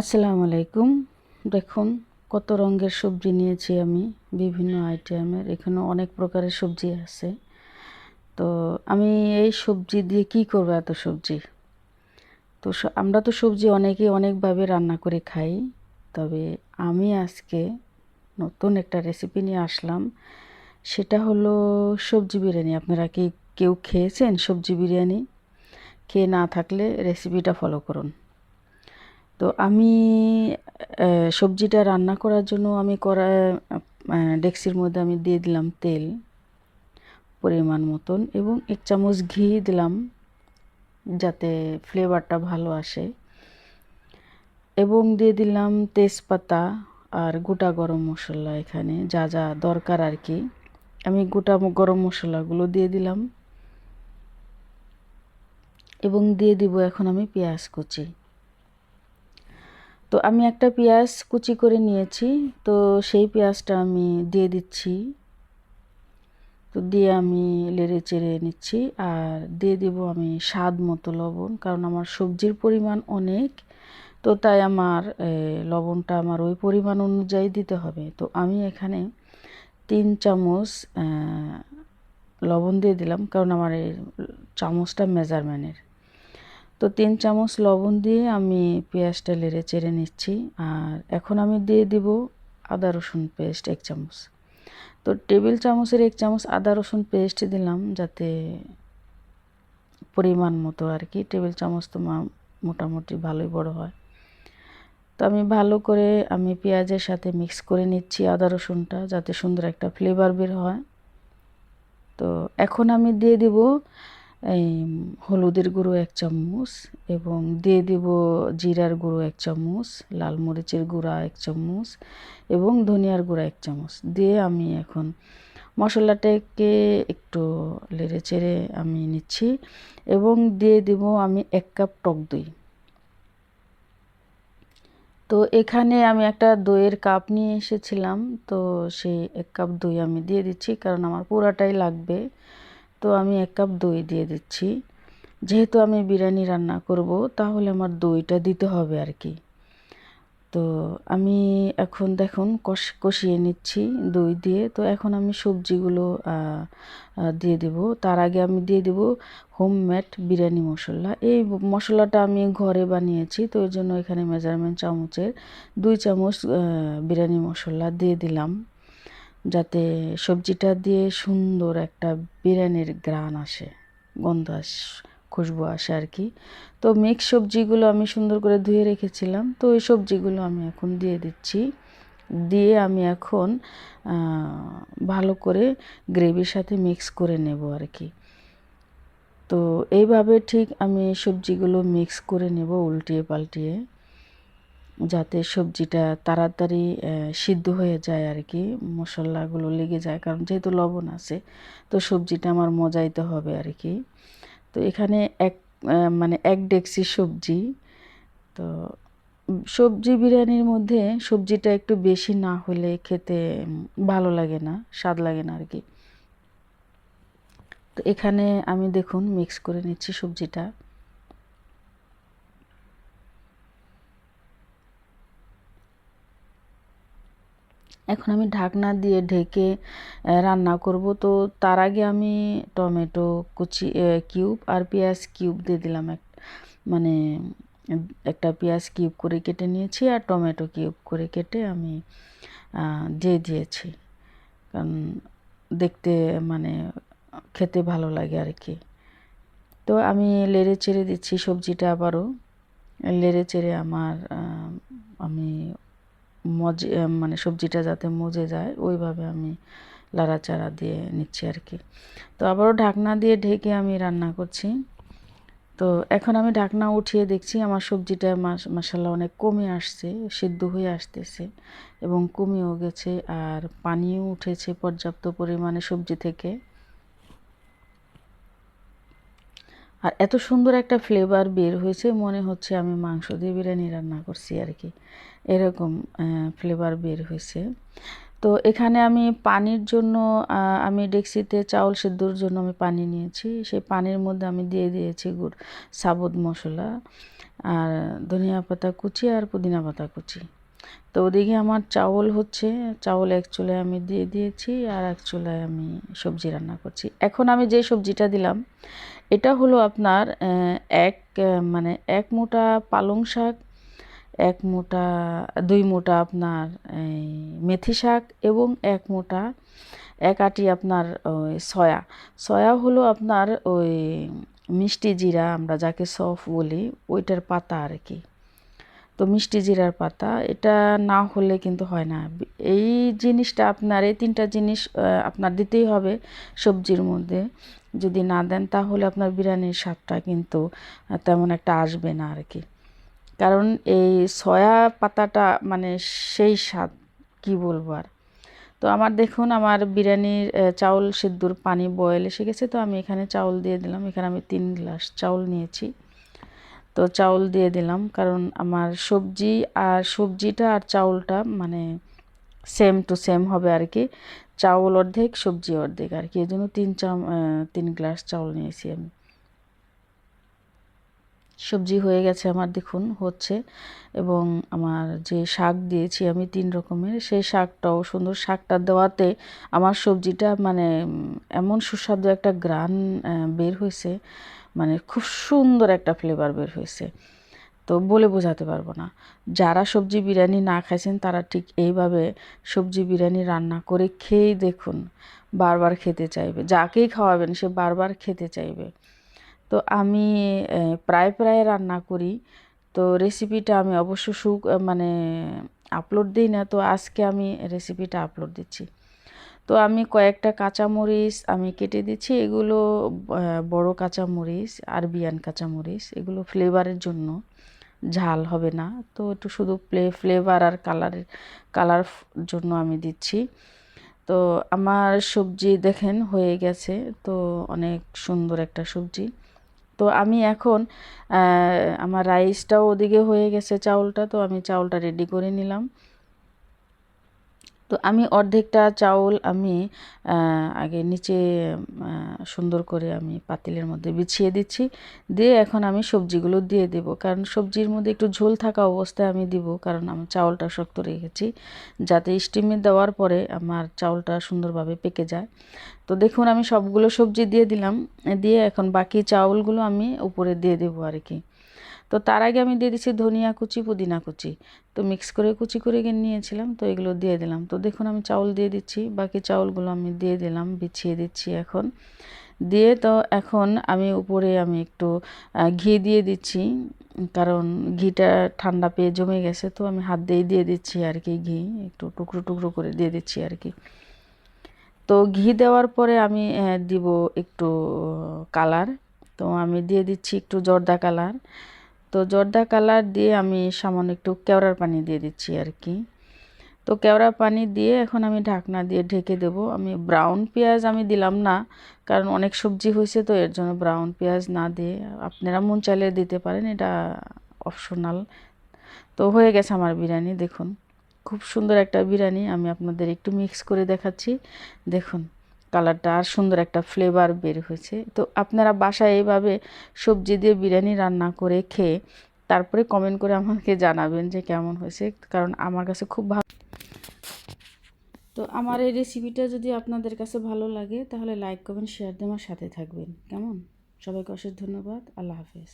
আসসালামু আলাইকুম দেখুন, কত রঙের সবজি নিয়েছি আমি, বিভিন্ন আইটেমের এখানে অনেক প্রকারের সবজি আছে। তো আমি এই সবজি দিয়ে কি করব এত সবজি? তো আমরা তো সবজি অনেকেই অনেকভাবে রান্না করে খাই, তবে আমি আজকে নতুন একটা রেসিপি নিয়ে আসলাম। সেটা হলো সবজি বিরিয়ানি। আপনারা কি কেউ খেয়েছেন সবজি বিরিয়ানি? খেয়ে না থাকলে রেসিপিটা ফলো করুন। তো আমি সবজিটা রান্না করার জন্য আমি আহ, ডেক্সির মধ্যে আমি দিয়ে দিলাম তেল পরিমাণ মতন এবং এক চামচ ঘি দিলাম যাতে ফ্লেভারটা ভালো আসে এবং দিয়ে দিলাম তেজপাতা আর গোটা গরম মশলা এখানে যা যা দরকার আর কি। আমি গোটা গরম মশলাগুলো দিয়ে দিলাম এবং দিয়ে দিব এখন আমি পেঁয়াজ কুচি। তো আমি একটা পেঁয়াজ কুচি করে নিয়েছি, তো সেই পেঁয়াজটা আমি দিয়ে দিচ্ছি। তো দিয়ে আমি লেড়ে চেড়ে নিচ্ছি আর দিয়ে দেব আমি স্বাদ মতো লবণ, কারণ আমার সবজির পরিমাণ অনেক, তো তাই আমার লবণটা আমার ওই পরিমাণ অনুযায়ী দিতে হবে। তো আমি এখানে তিন চামচ লবণ দিয়ে দিলাম, কারণ আমার এই চামচটা মেজারমেন্টের। তো তিন চামচ লবণ দিয়ে আমি পেঁয়াজটা লেড়ে চেড়ে নিচ্ছি আর এখন আমি দিয়ে দিব আদা রসুন পেস্ট এক চামচ। তো টেবিল চামচের এক চামচ আদা রসুন পেস্ট দিলাম যাতে পরিমাণ মতো আর কি, টেবিল চামচ তো মোটামুটি ভালোই বড় হয়। তো আমি ভালো করে আমি পেঁয়াজের সাথে মিক্স করে নিচ্ছি আদা রসুনটা যাতে সুন্দর একটা ফ্লেভার বের হয়। তো এখন আমি দিয়ে দিব এই হলুদের গুঁড়ো এক চামচ এবং দিয়ে দিব জিরার গুঁড়ো এক চামচ, লাল মরিচের গুঁড়া এক চামচ এবং ধনিয়ার গুঁড়া এক চামচ। দিয়ে আমি এখন মশলাটাকে একটু লেড়ে চেড়ে আমি নিচ্ছি এবং দিয়ে দিব আমি এক কাপ টক দই। তো এখানে আমি একটা দইয়ের কাপ নিয়ে এসেছিলাম, তো সেই এক কাপ দই আমি দিয়ে দিচ্ছি কারণ আমার পুরাটাই লাগবে। তো আমি এক কাপ দই দিয়ে দিচ্ছি। যেহেতু আমি বিরিয়ানি রান্না করব, তাহলে আমার দইটা দিতে হবে আর কি। তো আমি এখন দেখুন কষ, কষিয়ে নিচ্ছি দই দিয়ে। তো এখন আমি সবজিগুলো দিয়ে দেব। তার আগে আমি দিয়ে দেব হোমমেড বিরিয়ানি মশলা। এই মশলাটা আমি ঘরে বানিয়েছি, তো এর জন্য এখানে মেজারমেন্ট চামচের দুই চামচ বিরিয়ানি মশলা দিয়ে দিলাম। যাতে সবজিটা দিয়ে সুন্দর একটা বিরিয়ানির গ্রান আসে, গন্ধ আস, খুশবু আসে আর কি। তো মিক্স সবজিগুলো আমি সুন্দর করে ধুয়ে রেখেছিলাম। তো ওই সবজিগুলো আমি এখন দিয়ে দিচ্ছি। দিয়ে আমি এখন ভালো করে গ্রেভির সাথে মিক্স করে নেব আর কি। তো এইভাবে ঠিক আমি সবজিগুলো মিক্স করে নেব উল্টিয়ে পাল্টিয়ে। যাতে সবজিটা তাড়াতাড়ি সিদ্ধ হয়ে যায় আর কি মশলাগুলো লেগে যায়, কারণ যেহেতু লবণ আছে, তো সবজিটা আমার মজাইতে হবে আর কি তো এখানে এক মানে এক ডেকচি সবজি। তো সবজি বিরিয়ানির মধ্যে সবজিটা একটু বেশি না হলে খেতে ভালো লাগে না, স্বাদ লাগে না আর কি তো এখানে আমি দেখুন মিক্স করে নিচ্ছি সবজিটা। এখন আমি ঢাকনা দিয়ে ঢেকে রান্না করব। তো তার আগে আমি টমেটো কুচি কিউব আর পেঁয়াজ কিউব দিয়ে দিলাম এক মানে একটা পেঁয়াজ কিউব করে কেটে নিয়েছি আর টমেটো কিউব করে কেটে আমি দিয়ে দিয়েছি। কারণ দেখতে মানে খেতে ভালো লাগে আর কি। তো আমি লেড়ে চেড়ে দিচ্ছি সবজিটা আবারও। লেড়ে চেড়ে আমার আমি মজে মানে সবজিটা যাতে মজে যায়, ওইভাবে আমি লাড়াচাড়া দিয়ে নিচ্ছি আর কি। তো আবারও ঢাকনা দিয়ে ঢেকে আমি রান্না করছি। তো এখন আমি ঢাকনা উঠিয়ে দেখছি আমার সবজিটা মশালা অনেক কমে আসছে, সিদ্ধ হয়ে আসতেছে এবং কমেও গেছে আর পানিও উঠেছে পর্যাপ্ত পরিমাণে সবজি থেকে। আর এত সুন্দর একটা ফ্লেভার বের হয়েছে, মনে হচ্ছে আমি মাংস দিয়ে বিরিয়ানি রান্না করছি আর কি। এরকম ফ্লেভার বের হয়েছে। তো এখানে আমি পানির জন্য আমি ডেক্সিতে চাউল সেদ্ধর জন্য আমি পানি নিয়েছি। সেই পানির মধ্যে আমি দিয়ে দিয়েছি গুড় সাবুত মশলা আর ধনিয়া পাতা কুচি আর পুদিনা পাতা কুচি। তো ওদিকে আমার চাউল হচ্ছে, চাউল এক চুলায় আমি দিয়ে দিয়েছি আর এক চুলায় আমি সবজি রান্না করছি। এখন আমি যে সবজিটা দিলাম এটা হলো আপনার এক মানে এক মোটা পালং শাক, এক মোটা, দুই মোটা আপনার মেথি শাক এবং এক মোটা, এক আটি আপনার ওই সয়া। সয়া হলো আপনার ওই মিষ্টি জিরা আমরা যাকে সফ বলি, ওইটার পাতা আর কি। তো মিষ্টি জিরার পাতা, এটা না হলে কিন্তু হয় না। এই জিনিসটা আপনার, এই তিনটা জিনিস আপনার দিতেই হবে সবজির মধ্যে। যদি না দেন, তাহলে আপনার বিরিয়ানির স্বাদটা কিন্তু তেমন একটা আসবে না আর কি কারণ এই সয়া পাতাটা মানে সেই স্বাদ, কি বলব আর? তো আমার দেখুন, আমার বিরিয়ানির চাউল সিদ্ধুর পানি বয়েল এসে গেছে, তো আমি এখানে চাউল দিয়ে দিলাম। এখানে আমি তিন গ্লাস চাউল নিয়েছি। তো চাউল দিয়ে দিলাম, কারণ আমার সবজি আর সবজিটা আর চাউলটা মানে সেম টু সেম হবে আর কি চাউল অর্ধেক, সবজি অর্ধেক আর কি এই জন্য তিন চাম তিন গ্লাস চাউল নিয়েছি আমি। সবজি হয়ে গেছে আমার, দেখুন, হচ্ছে। এবং আমার যে শাক দিয়েছি আমি তিন রকমের, সেই শাকটাও সুন্দর শাকটা দেওয়াতে আমার সবজিটা মানে এমন সুস্বাদু একটা গ্রান বের হয়েছে। মানে খুব সুন্দর একটা ফ্লেভার বের হয়েছে। তো বলে বোঝাতে পারব না। যারা সবজি বিরিয়ানি না খাইছেন, তারা ঠিক এইভাবে সবজি বিরিয়ানি রান্না করে খেয়েই দেখুন, বারবার খেতে চাইবে। যাকেই খাওয়াবেন, সে বারবার খেতে চাইবে। তো আমি প্রায় প্রায় রান্না করি। তো রেসিপিটা আমি অবশ্য সুখ মানে আপলোড দিই না, তো আজকে আমি রেসিপিটা আপলোড দিচ্ছি। তো আমি কয়েকটা কাঁচামরিচ আমি কেটে দিচ্ছি, এগুলো বড় কাঁচামরিচ আরবিয়ান কাঁচামরিচ, এগুলো ফ্লেভারের জন্য। ঝাল হবে না। তো একটু শুধু প্লে ফ্লেভার আর কালার কালার জন্য আমি দিচ্ছি। তো আমার সবজি দেখেন হয়ে গেছে। তো অনেক সুন্দর একটা সবজি। তো আমি এখন আমার রাইসটাও ওদিকে হয়ে গেছে চাউলটা। তো আমি চাউলটা রেডি করে নিলাম। তো আমি অর্ধেকটা চাউল আমি আগে নিচে সুন্দর করে আমি পাতিলের মধ্যে বিছিয়ে দিচ্ছি। দিয়ে এখন আমি সবজিগুলো দিয়ে দেব। কারণ সবজির মধ্যে একটু ঝোল থাকা অবস্থায় আমি দিব, কারণ আমি চাউলটা শক্ত রেখেছি। যাতে স্টিমে দেওয়ার পরে আমার চাউলটা সুন্দরভাবে পেকে যায়। তো দেখুন, আমি সবগুলো সবজি দিয়ে দিলাম। দিয়ে এখন বাকি চাউলগুলো আমি উপরে দিয়ে দেবো আর কি তো তার আগে আমি দিয়ে দিচ্ছি ধনিয়া কুচি, পুদিনা কুচি। তো মিক্স করে কুচি করে নিয়েছিলাম, তো এগুলো দিয়ে দিলাম। তো দেখুন আমি চাউল দিয়ে দিচ্ছি, বাকি চাউলগুলো আমি দিয়ে দিলাম, বিছিয়ে দিচ্ছি এখন। দিয়ে তো এখন আমি উপরে আমি একটু ঘি দিয়ে দিচ্ছি, কারণ ঘিটা ঠান্ডা পেয়ে জমে গেছে, তো আমি হাত দিয়ে দিয়ে দিচ্ছি আর কি ঘি, একটু টুকরো টুকরো করে দিয়ে দিচ্ছি আর কি। তো ঘি দেওয়ার পরে আমি দিব একটু কালার। তো আমি দিয়ে দিচ্ছি একটু জর্দা কালার। তো জর্দা কালার দিয়ে আমি সামান্য একটু কেওড়ার পানি দিয়ে দিচ্ছি আর কি। তো কেওড়া পানি দিয়ে এখন আমি ঢাকনা দিয়ে ঢেকে দেব। আমি ব্রাউন পেঁয়াজ আমি দিলাম না, কারণ অনেক সবজি হয়েছে তো এর জন্য ব্রাউন পেঁয়াজ না দিয়ে আপনারা মন চাইলে দিতে পারেন, এটা অপশনাল। তো হয়ে গেছে আমার বিরিয়ানি, দেখুন। খুব সুন্দর একটা বিরিয়ানি, আমি আপনাদের একটু মিক্স করে দেখাচ্ছি। দেখুন। কালারটা আর সুন্দর একটা ফ্লেভার বের হয়েছে। তো আপনারা বাসায় এইভাবে সবজি দিয়ে বিরিয়ানি রান্না করে খেয়ে তারপরে কমেন্ট করে আমাকে জানাবেন যে কেমন হয়েছে, কারণ আমার কাছে খুব ভালো তো আমার এই রেসিপিটা যদি আপনাদের কাছে ভালো লাগে, তাহলে লাইক কমেন্ট শেয়ার দিয়ে আমার সাথে থাকবেন। কেমন? সবাইকে অশেষ ধন্যবাদ। আল্লাহ হাফেজ।